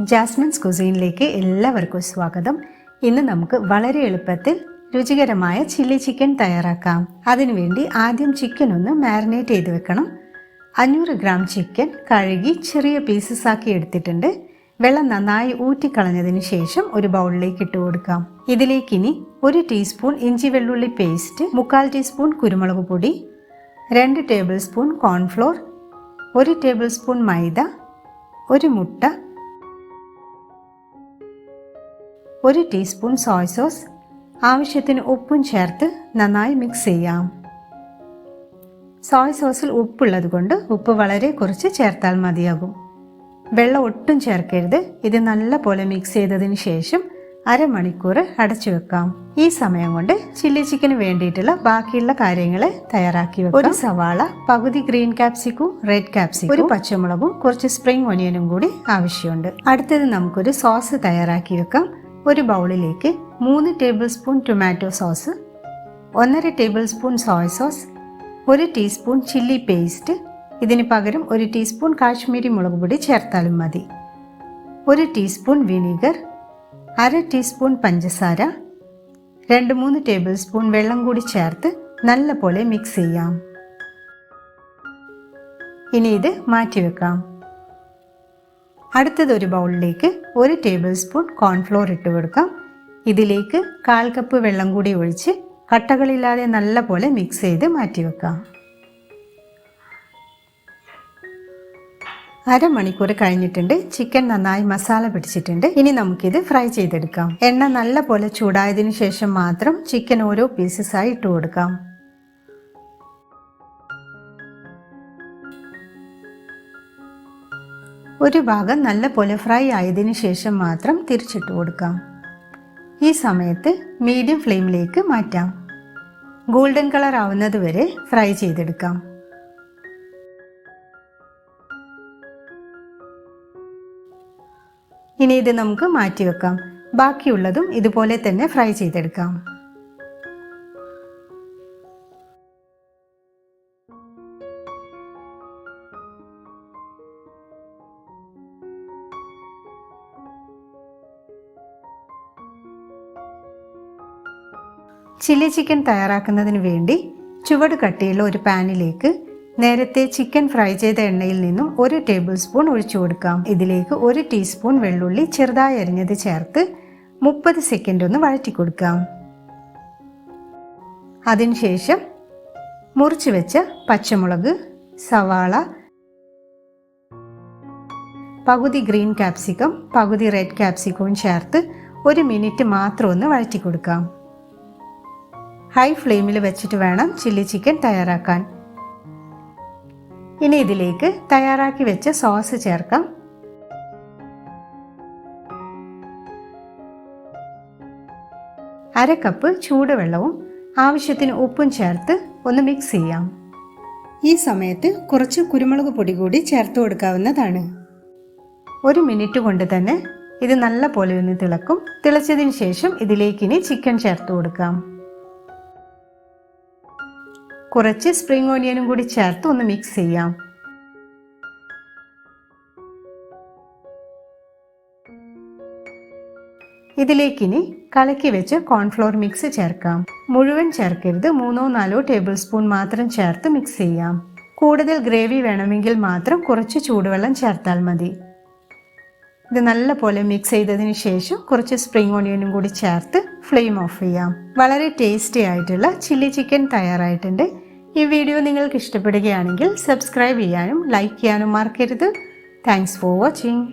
Jasmine's കുസീനിലേക്ക് എല്ലാവർക്കും സ്വാഗതം. ഇന്ന് നമുക്ക് വളരെ എളുപ്പത്തിൽ രുചികരമായ ചില്ലി ചിക്കൻ തയ്യാറാക്കാം. അതിനുവേണ്ടി ആദ്യം ചിക്കൻ ഒന്ന് മാരിനേറ്റ് ചെയ്ത് വെക്കണം. അഞ്ഞൂറ് ഗ്രാം ചിക്കൻ കഴുകി ചെറിയ പീസസ് ആക്കി എടുത്തിട്ടുണ്ട്. വെള്ളം നന്നായി ഊറ്റിക്കളഞ്ഞതിന് ശേഷം ഒരു ബൗളിലേക്ക് ഇട്ട് കൊടുക്കാം. ഇതിലേക്ക് ഇനി ഒരു ടീസ്പൂൺ ഇഞ്ചി വെള്ളുള്ളി പേസ്റ്റ് മുക്കാൽ ടീസ്പൂൺ കുരുമുളക് പൊടി രണ്ട് ടേബിൾ സ്പൂൺ കോൺഫ്ലോർ ഒരു ടേബിൾ സ്പൂൺ മൈദ ഒരു മുട്ട ഒരു ടീസ്പൂൺ സോയ സോസ് ആവശ്യത്തിന് ഉപ്പും ചേർത്ത് നന്നായി മിക്സ് ചെയ്യാം. സോയ സോസിൽ ഉപ്പുള്ളത് കൊണ്ട് ഉപ്പ് വളരെ കുറച്ച് ചേർത്താൽ മതിയാകും. വെള്ളം ഒട്ടും ചേർക്കരുത്. ഇത് നല്ല പോലെ മിക്സ് ചെയ്തതിന് ശേഷം അരമണിക്കൂർ അടച്ചു വെക്കാം. ഈ സമയം കൊണ്ട് ചില്ലി ചിക്കന് വേണ്ടിയിട്ടുള്ള ബാക്കിയുള്ള കാര്യങ്ങൾ തയ്യാറാക്കി വെക്കാം. ഒരു സവാള പകുതി ഗ്രീൻ കാപ്സിക്കും റെഡ് കാപ്സിക്കും ഒരു പച്ചമുളകും കുറച്ച് സ്പ്രിംഗ് ഒനിയനും കൂടി ആവശ്യമുണ്ട്. അടുത്തത് നമുക്കൊരു സോസ് തയ്യാറാക്കി വെക്കാം. ഒരു ബൗളിലേക്ക് മൂന്ന് ടേബിൾ സ്പൂൺ ടൊമാറ്റോ സോസ് ഒന്നര ടേബിൾ സ്പൂൺ സോയ സോസ് ഒരു ടീസ്പൂൺ ചില്ലി പേസ്റ്റ് ഇതിന് പകരം ഒരു ടീസ്പൂൺ കാശ്മീരി മുളക് പൊടി ചേർത്താലും മതി. ഒരു ടീസ്പൂൺ വിനീഗർ അര ടീസ്പൂൺ പഞ്ചസാര രണ്ട് മൂന്ന് ടേബിൾ സ്പൂൺ വെള്ളം കൂടി ചേർത്ത് നല്ല പോലെ മിക്സ് ചെയ്യാം. ഇനി ഇത് മാറ്റിവെക്കാം. അടുത്തത് ഒരു ബൗളിലേക്ക് ഒരു ടേബിൾ സ്പൂൺ കോൺഫ്ലോർ ഇട്ട് കൊടുക്കാം. ഇതിലേക്ക് കാൽ കപ്പ് വെള്ളം കൂടി ഒഴിച്ച് കട്ടകളില്ലാതെ നല്ല പോലെ മിക്സ് ചെയ്ത് മാറ്റി മാറ്റിവെക്കാം അരമണിക്കൂർ കഴിഞ്ഞിട്ടുണ്ട്. ചിക്കൻ നന്നായി മസാല പിടിച്ചിട്ടുണ്ട്. ഇനി നമുക്കിത് ഫ്രൈ ചെയ്തെടുക്കാം. എണ്ണ നല്ല പോലെ ചൂടായതിനു ശേഷം മാത്രം ചിക്കൻ ഓരോ പീസസായി ഇട്ട് കൊടുക്കാം. ഒരു ഭാഗം നല്ല പോലെ ഫ്രൈ ആയതിനു ശേഷം മാത്രം തിരിച്ചിട്ട് കൊടുക്കാം. ഈ സമയത്ത് മീഡിയം ഫ്ലെയിമിലേക്ക് മാറ്റാം. ഗോൾഡൻ കളർ ആവുന്നത് വരെ ഫ്രൈ ചെയ്തെടുക്കാം. ഇനി ഇത് നമുക്ക് മാറ്റി വെക്കാം ബാക്കിയുള്ളതും ഇതുപോലെ തന്നെ ഫ്രൈ ചെയ്തെടുക്കാം. ചില്ലി ചിക്കൻ തയ്യാറാക്കുന്നതിന് വേണ്ടി ചുവട് കട്ടിയുള്ള ഒരു പാനിലേക്ക് നേരത്തെ ചിക്കൻ ഫ്രൈ ചെയ്ത എണ്ണയിൽ നിന്നും ഒരു ടേബിൾ സ്പൂൺ ഒഴിച്ചു കൊടുക്കാം. ഇതിലേക്ക് ഒരു ടീസ്പൂൺ വെള്ളുള്ളി ചെറുതായി അരിഞ്ഞത് ചേർത്ത് മുപ്പത് സെക്കൻഡ് ഒന്ന് വഴറ്റി കൊടുക്കാം. അതിനുശേഷം മുറിച്ചു വെച്ച പച്ചമുളക് സവാള പകുതി ഗ്രീൻ ക്യാപ്സിക്കം പകുതി റെഡ് ക്യാപ്സിക്കവും ചേർത്ത് ഒരു മിനിറ്റ് മാത്രം ഒന്ന് വഴറ്റി കൊടുക്കാം. ഹൈ ഫ്ലെയിമിൽ വെച്ചിട്ട് വേണം ചില്ലി ചിക്കൻ തയ്യാറാക്കാൻ. ഇനി ഇതിലേക്ക് തയ്യാറാക്കി വെച്ച സോസ് ചേർക്കാം. അര കപ്പ് ചൂടുവെള്ളവും ആവശ്യത്തിന് ഉപ്പും ചേർത്ത് ഒന്ന് മിക്സ് ചെയ്യാം. ഈ സമയത്ത് കുറച്ച് കുരുമുളക് പൊടി കൂടി ചേർത്ത് കൊടുക്കാവുന്നതാണ്. ഒരു മിനിറ്റ് കൊണ്ട് തന്നെ ഇത് നല്ല പോലെ ഒന്ന് തിളക്കും. തിളച്ചതിന് ശേഷം ഇതിലേക്കിനി ചിക്കൻ ചേർത്ത് കൊടുക്കാം. കുറച്ച് സ്പ്രിംഗ് ഓണിയനും കൂടി ചേർത്ത് ഒന്ന് മിക്സ് ചെയ്യാം. ഇതിലേക്ക് ഇനി കലക്കി വെച്ച് കോൺഫ്ലോർ മിക്സ് ചേർക്കാം. മുഴുവൻ ചേർക്കരുത്. മൂന്നോ നാലോ ടേബിൾ സ്പൂൺ മാത്രം ചേർത്ത് മിക്സ് ചെയ്യാം. കൂടുതൽ ഗ്രേവി വേണമെങ്കിൽ മാത്രം കുറച്ച് ചൂടുവെള്ളം ചേർത്താൽ മതി. ഇത് നല്ല പോലെ മിക്സ് ചെയ്തതിന് ശേഷം കുറച്ച് സ്പ്രിംഗ് ഓണിയനും കൂടി ചേർത്ത് ഫ്ലെയിം ഓഫ് ചെയ്യാം. വളരെ ടേസ്റ്റി ആയിട്ടുള്ള ചില്ലി ചിക്കൻ തയ്യാറായിട്ടുണ്ട്. ഈ വീഡിയോ നിങ്ങൾക്ക് ഇഷ്ടപ്പെടുകയാണെങ്കിൽ സബ്സ്ക്രൈബ് ചെയ്യാനും ലൈക്ക് ചെയ്യാനും മറക്കരുത്. Thanks for watching